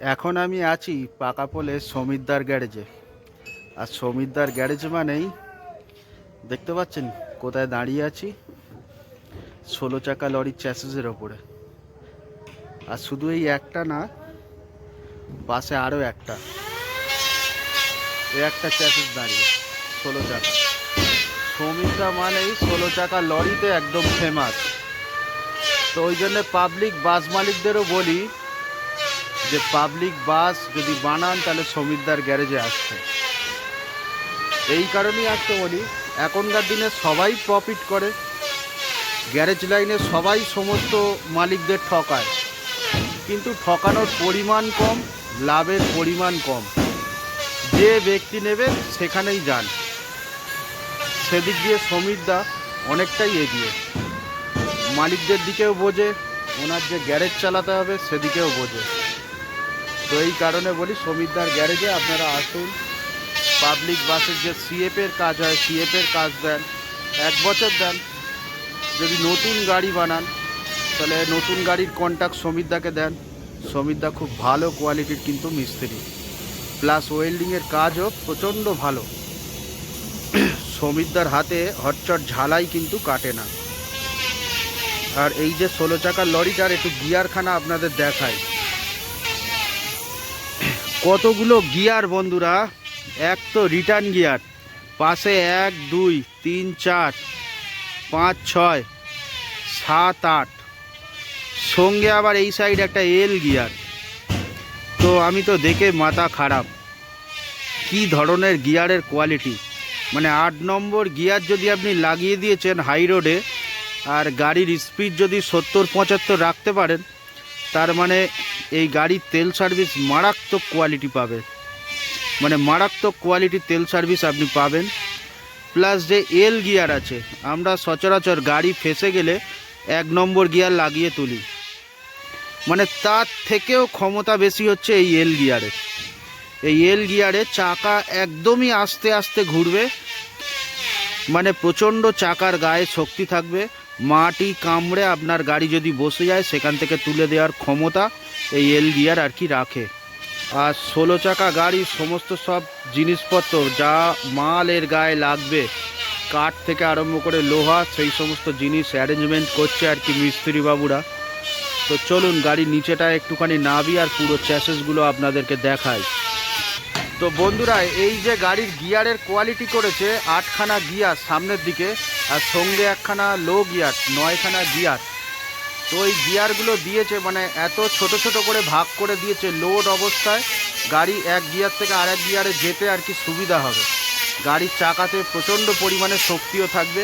এখন আমি আছি পাকাপোলে সমিতদার গ্যারেজে। আর সমিতদার গ্যারেজ মানেই, দেখতে পাচ্ছেন কোথায় দাঁড়িয়ে আছি? ষোলো চাকা লরির চ্যাসেসের ওপরে। আর শুধু এই একটা না, পাশে আরও একটা। এই একটা চ্যাসেস দাঁড়িয়ে, ষোলো চাকা। সমিতদা মানেই ষোলো চাকা লরিতে একদম ফেমাস তো ওই জন্যে পাবলিক বাস মালিকদেরও বলি যে পাবলিক বাস যদি বানান, তাহলে সমিতদার গ্যারেজে আসছে। এই কারণেই আসতে বলি, এখনকার দিনে সবাই প্রফিট করে। গ্যারেজ লাইনে সবাই সমস্ত মালিকদের ঠকায়। কিন্তু ঠকানোর পরিমাণ কম, লাভের পরিমাণ কম। যে ব্যক্তি নেবে, সেখানেই যান। সেদিক দিয়ে সমিতদা অনেকটাই এগিয়ে। মালিকদের দিকেও বোঝে, ওনার যে গ্যারেজ চালাতে হবে, সেদিকেও বোঝে। তো এই কারণে বলি সমিতদার গ্যারেজে আপনারা আসুন। পাবলিক বাসের যে সিএফের কাজ হয় সিএফের কাজ দেন, এক বছর দেন। যদি নতুন গাড়ি বানান, তাহলে নতুন গাড়ির কন্ট্যাক্ট সমিতদাকে দেন। সমিতদা খুব ভালো কোয়ালিটির কিন্তু মিস্ত্রি। প্লাস ওয়েল্ডিংয়ের কাজও প্রচণ্ড ভালো। সমিতদার হাতে হটচট ঝালাই কিন্তু কাটে না। আর এই যে ষোলো চাকার লরিটার, একটু গিয়ারখানা আপনাদের দেখায় কতগুলো গিয়ার বন্ধুরা? এক তো রিটার্ন গিয়ার পাশে এক, দুই, তিন, চার, পাঁচ, ছয়, সাত, আট। সঙ্গে আবার এই সাইড একটা এল গিয়ার তো আমি তো দেখে মাথা খারাপ। কি ধরনের গিয়ারের কোয়ালিটি মানে আট নম্বর গিয়ার যদি আপনি লাগিয়ে দিয়েছেন হাই রোডে আর গাড়ির স্পিড যদি সত্তর, পঁচাত্তর রাখতে পারেন তার মানে এই গাড়ির তেল সার্ভিস মারাত্মক কোয়ালিটি পাবে। মানে মারাত্মক কোয়ালিটির তেল সার্ভিস আপনি পাবেন। প্লাস যে এল গিয়ার আছে, আমরা সচরাচর গাড়ি ফেসে গেলে এক নম্বর গিয়ার লাগিয়ে তুলি। মানে তার থেকেও ক্ষমতা বেশি হচ্ছে এই এল গিয়ারের এই এল গিয়ারে চাকা একদমই আস্তে আস্তে ঘুরবে। মানে প্রচণ্ড চাকার গায়ে শক্তি থাকবে। মাটি কামড়ে আপনার গাড়ি যদি বসে যায়, সেখান থেকে তুলে দেওয়ার ক্ষমতা এই এল গিয়ার আর কি রাখে। আর ষোলো চাকা গাড়ির সমস্ত সব জিনিসপত্র যা মালের গায়ে লাগবে, কাঠ থেকে আরম্ভ করে লোহা, সেই সমস্ত জিনিস অ্যারেঞ্জমেন্ট করছে আর কি মিস্ত্রি বাবুরা তো চলুন, গাড়ির নিচেটা একটুখানি নাবি আর পুরো চ্যাসেসগুলো আপনাদেরকে দেখাই। তো বন্ধুরা, এই যে গাড়ির গিয়ারের কোয়ালিটি করেছে, আটখানা গিয়ার সামনের দিকে আর সঙ্গে একখানা লো গিয়ার নয়খানা গিয়ার তো এই গিয়ারগুলো দিয়েছে মানে এত ছোট ছোট করে ভাগ করে দিয়েছে লোড অবস্থায়, গাড়ি এক গিয়ার থেকে আর এক গিয়ারে যেতে আর কি সুবিধা হবে। গাড়ির চাকাতে প্রচণ্ড পরিমাণে শক্তিও থাকবে।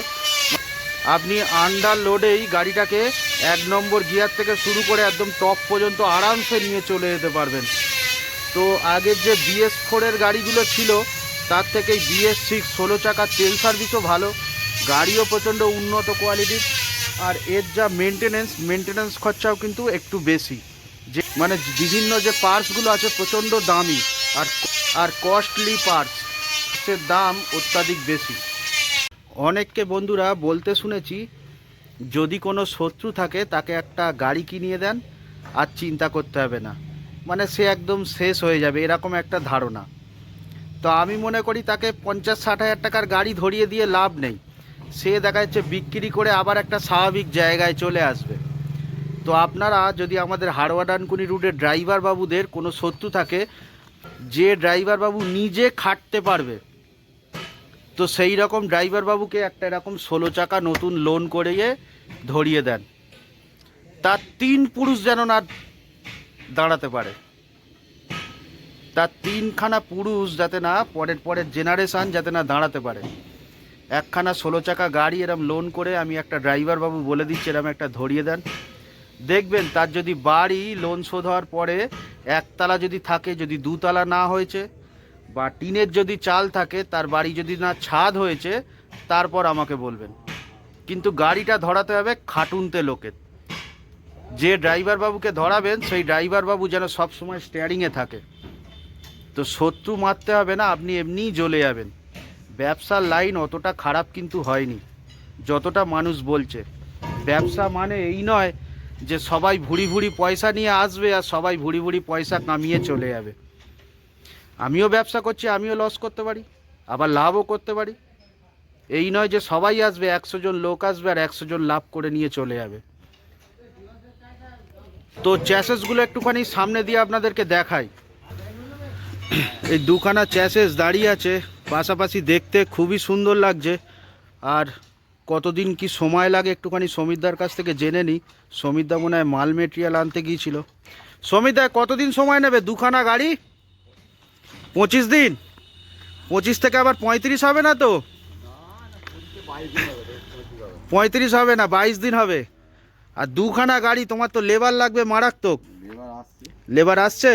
আপনি আন্ডার লোডেই গাড়িটাকে এক নম্বর গিয়ার থেকে শুরু করে একদম টপ পর্যন্ত আরামসে নিয়ে চলে যেতে পারবেন। তো আগের যে বিএস ফোরের গাড়িগুলো ছিল, তার থেকে বিএস সিক্স ষোলো চাকার তেল সার্ভিসও ভালো, গাড়িও প্রচণ্ড উন্নত কোয়ালিটির আর এর যা মেনটেনেন্স মেনটেনেন্স খরচাও কিন্তু একটু বেশি। যে মানে বিভিন্ন যে পার্টসগুলো আছে প্রচণ্ড দামি, আর আর কস্টলি পার্টসের দাম অত্যাধিক বেশি। অনেককে বন্ধুরা বলতে শুনেছি, যদি কোনো শত্রু থাকে তাকে একটা গাড়ি কিনিয়ে দেন, আর চিন্তা করতে হবে না। মানে সে একদম শেষ হয়ে যাবে, এরকম একটা ধারণা। তো আমি মনে করি তাকে পঞ্চাশ ষাট হাজার টাকার গাড়ি ধরিয়ে দিয়ে লাভ নেই। সে দেখা যাচ্ছে বিক্রি করে আবার একটা স্বাভাবিক জায়গায় চলে আসবে। তো আপনারা যদি আমাদের হাড়োয়া ডানকুনি রুটের ড্রাইভার বাবুদের কোনো শত্রু থাকে, যে ড্রাইভার বাবু নিজে খাটতে পারবে, তো সেই রকম ড্রাইভার বাবুকে একটা এরকম ষোলো চাকা নতুন লোন করে ধরিয়ে দেন। তার তিন পুরুষ যেন না দাঁড়াতে পারে। তার তিনখানা পুরুষ যাতে না, পরের পরের জেনারেশান যাতে না দাঁড়াতে পারে। একখানা ষোলো চাকা গাড়ি এরম লোন করে আমি একটা ড্রাইভার বাবু বলে দিচ্ছি, এরম একটা ধরিয়ে দেন। দেখবেন তার যদি বাড়ি লোন শোধ হওয়ার পরে একতলা যদি থাকে, যদি দুতলা না হয়েছে, বা টিনের যদি চাল থাকে, তার বাড়ি যদি না ছাদ হয়েছে, তারপর আমাকে বলবেন। কিন্তু গাড়িটা ধরাতে হবে খাটুনতে লোকের। যে ড্রাইভার বাবুকে ধরাবেন, সেই ড্রাইভার বাবু যেন সবসময় স্টিয়ারিংয়ে থাকে। তো শত্রু মারতে হবে না, আপনি এমনিই জ্বলে যাবেন। ব্যবসার লাইন অতটা খারাপ কিন্তু হয়নি, যতটা মানুষ বলছে। ব্যবসা মানে এই নয় যে সবাই ভুড়ি ভুড়ি পয়সা নিয়ে আসবে আর সবাই ভুড়ি ভুড়ি পয়সা কামিয়ে চলে যাবে। আমিও ব্যবসা করছি, আমিও লস করতে পারি, আবার লাভও করতে পারি। এই নয় যে সবাই আসবে, একশো জন লোক আসবে আর একশো জন লাভ করে নিয়ে চলে যাবে। তো চ্যাসেসগুলো একটুখানি সামনে দিয়ে আপনাদেরকে দেখাই। এই দুখানা চ্যাসেস দাঁড়িয়ে আছে, পাশাপাশি দেখতে খুবই সুন্দর লাগছে। আর কতদিন কি সময় লাগে একটুখানি সমিতদার কাছ থেকে জেনে নিই। সমিতদা মনে হয় মাল মেটেরিয়াল আনতে গিয়েছিল। সমিতদা কতদিন সময় নেবে? দুখানা গাড়ি? পঁচিশ দিন? পঁচিশ থেকে আবার পঁয়ত্রিশ হবে না তো? পঁয়ত্রিশ হবে না, বাইশ দিন হবে। আর দুখানা গাড়ি তোমার তো লেবার লাগবে মারাত্মক। লেবার আসছে।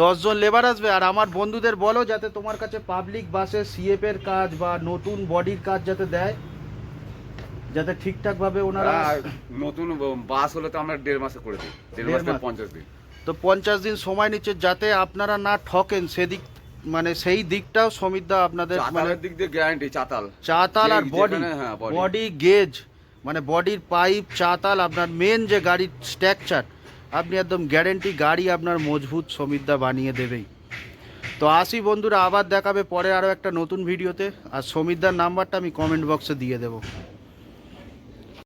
দশজন লেবার আসবে আর আমার বন্ধুদের বলো যাতে তোমার কাছে পাবলিক বাসে সিএফ এর কাজ বা নতুন বডির কাজ যাতে দেয় যাতে ঠিকঠাক ভাবে ওনারা নতুন বাস হলে তো আমরা দেড় মাসে করে দিই। দেড় দেড় মাস পঞ্চাশ দিন। তো পঞ্চাশ দিন সময় নিচ্ছে যাতে আপনারা না ঠকেন সেদিক মানে সেই দিকটাও সমিতদা আপনাদের মানে দিক দিয়ে গ্যারান্টি চাতাল। চাতাল আর বডি হ্যাঁ, বডি গেজ মানে বডির পাইপ, চাতাল, আপনার মেন যে গাড়ির স্ট্রাকচার আপনি একদম গ্যারেন্টি গাড়ি আপনার মজবুত সমিদ্ধা বানিয়ে দেবেই। তো আসি বন্ধুরা, আবার দেখাবে পরে আরও একটা নতুন ভিডিওতে আর সমিদ্ধার নাম্বারটা আমি কমেন্ট বক্সে দিয়ে দেবো।